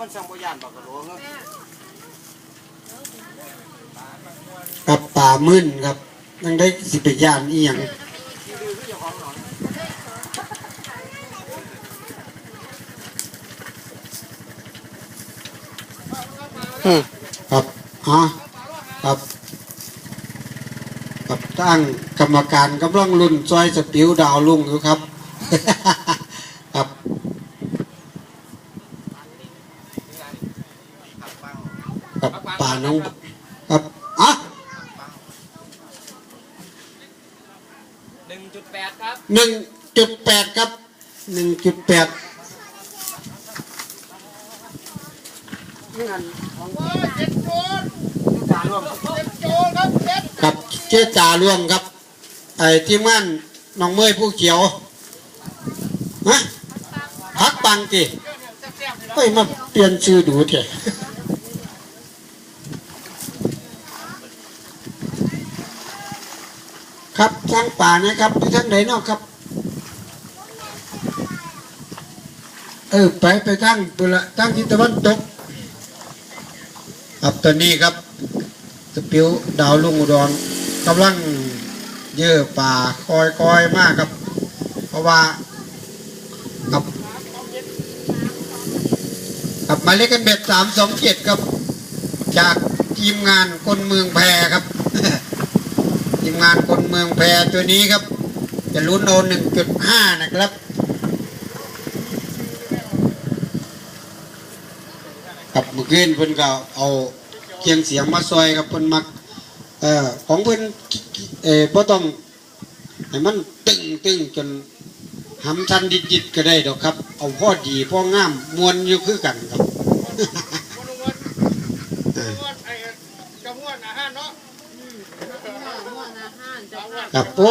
มันช่างบ่ยานบักกะโหลเนาะกับป่ามึนครับยังได้สิไปย่านอีหยังที่ดื้อคือเจ้าของหนอนอืมครับฮะครับกับตั้งกรรมการกำลังรุ่นซอยสปิวดาวลุงอยู่ครับครับ กับป่าน้องครับอะหนึ่งจุดแปดครับหนึ่งจุดแปดครับหนึ่งจุดแปดนี่อันของเจ็ดโจรจานร่วมกับเจ๊จ่าร่วมครับไอ้ทีมงานน้องเมยผู้เขียวฮะพักปังจีเฮ้ยมาเปลี่ยนชื่อดูเถอะ ครับทางป่านะครับที่ทางไหนนอกครับ เออไปไปทางปุระทางทิศตะวันตกครับตอนนี้ครับสปิวดาวลุงอุดรกำลังเยอป่าคอยคอยๆมากครับ เพราะว่ากับกับมาเลขกันเบ็ดสามสองเจ็ดครับ จากทีมงานคนเมืองแพรครับ ทีมงานคนเมืองแพรตัวนี้ครับ จะลุ้นโอหนึ่งจุดห้านะครับ กับเมื่อคืนเพิ่นก็เอาเคียงเสียงมาซอยครับเพิ่นมักเอ่อของเพิ่นเอ่อบ่ต้องให้มันตึงตึงจนหำทันดิดดิดก็ได้ดอกครับ เอาพ่อดีพ่องามมวนอยู่คือกันครับ กับโอ้